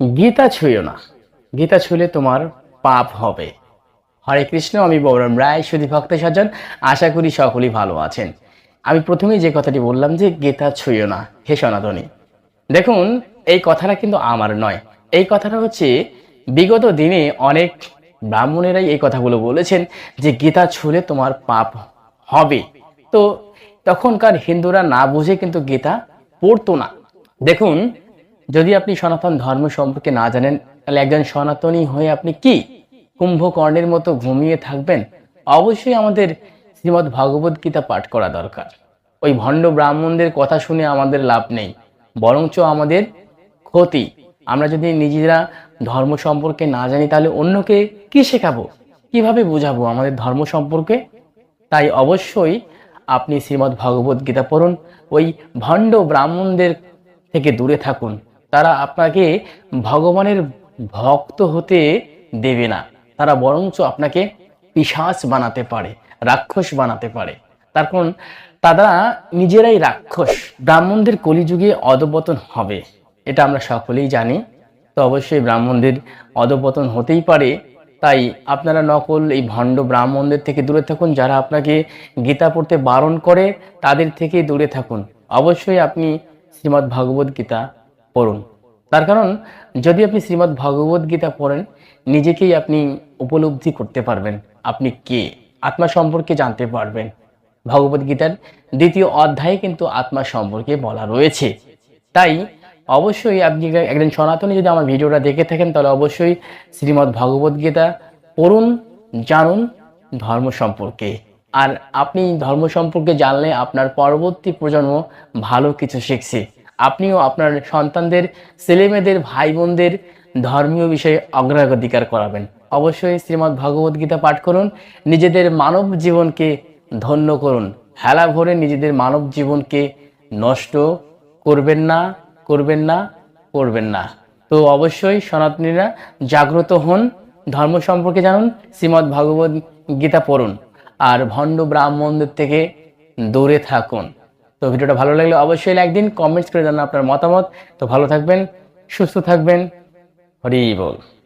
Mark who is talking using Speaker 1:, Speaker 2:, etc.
Speaker 1: গীতা ছুঁয়ো না। গীতা ছুঁলে তোমার পাপ হবে। হরে কৃষ্ণ, আমি বৌরাম রায়, সুধী ভক্ত সাজন আশা করি সকলেই ভালো আছেন। আমি প্রথমেই যে কথাটি বললাম যে গীতা ছুঁয়ো না, হে সনাতনী। দেখুন, এই কথাটা কিন্তু আমার নয়। এই কথাটা হচ্ছে, বিগত দিনে অনেক ব্রাহ্মণেরাই এই কথাগুলো বলেছেন যে গীতা ছুঁলে তোমার পাপ হবে। তো তখনকার হিন্দুরা না বুঝে কিন্তু গীতা পড়তো না। দেখুন যদি আপনি সনাতন ধর্ম সম্পর্কে না জানেন, তাহলে একজন সনাতনী হয়ে আপনি কি কুম্ভকর্ণের মতো ঘুমিয়ে থাকবেন? অবশ্যই আমাদের শ্রীমদ্ ভগবত গীতা পাঠ করা দরকার। ওই ভণ্ড ব্রাহ্মণদের কথা শুনে আমাদের লাভ নেই, বরঞ্চ আমাদের ক্ষতি। আমরা যদি নিজেরা ধর্ম সম্পর্কে না জানি, তাহলে অন্যকে কি শেখাবো? কীভাবে বোঝাবো আমাদের ধর্ম সম্পর্কে? তাই অবশ্যই আপনি শ্রীমদ্ ভগবত গীতা পড়ুন, ওই ভণ্ড ব্রাহ্মণদের থেকে দূরে থাকুন। তারা আপনাকে ভগবানের ভক্ত হতে দেবে না। তারা বরঞ্চ আপনাকে পিশাচ বানাতে পারে, রাক্ষস বানাতে পারে। তার কারণ, তারা নিজেরাই রাক্ষস। ব্রাহ্মণদের কলিযুগে অধপতন হবে, এটা আমরা সকলেই জানি। তো অবশ্যই ব্রাহ্মণদের অধপতন হতেই পারে। তাই আপনারা নকল এই ভণ্ড ব্রাহ্মণদের থেকে দূরে থাকুন, যারা আপনাকে গীতা পড়তে বারণ করে, তাদের থেকে দূরে থাকুন। অবশ্যই আপনি শ্রীমদ্ ভগবত গীতা পড়ুন। তার কারণ, যদি আপনি শ্রীমদ্ ভগবত গীতা পড়েন, নিজেকেই আপনি উপলব্ধি করতে পারবেন। আপনি কে? আত্মা সম্পর্কে জানতে পারবেন। ভগবত গীতার দ্বিতীয় অধ্যায়ে কিন্তু আত্মা সম্পর্কে বলা রয়েছে। তাই অবশ্যই আপনি একজন সনাতনী যদি আমার ভিডিওটা দেখে থাকেন, তাহলে অবশ্যই শ্রীমদ্ ভগবত গীতা পড়ুন, জানুন ধর্ম সম্পর্কে। আর আপনি ধর্ম সম্পর্কে জানলে আপনার পরবর্তী প্রজন্ম ভালো কিছু শিখছে। আপনিও আপনার সন্তানদের, ছেলেমেয়েদের ভাই বোনদের ধর্মীয় বিষয়ে অগ্রাধিকার করাবেন। অবশ্যই শ্রীমদ্ ভগবত গীতা পাঠ করুন, নিজেদের মানব জীবনকে ধন্য করুন। হেলা ভরে নিজেদের মানব জীবনকে নষ্ট করবেন না করবেন না করবেন না। তো অবশ্যই সনাতনীরা জাগ্রত হন, ধর্ম সম্পর্কে জানুন, শ্রীমদ্ ভগবত গীতা পড়ুন। আর ভণ্ড ব্রাহ্মণদের থেকে দূরে থাকুন। তো ভিডিওটা ভালো লাগলে অবশ্যই লাইক দিন কমেন্টস করে জানান আপনার মতামত। তো ভালো থাকবেন, সুস্থ থাকবেন, হরি বল।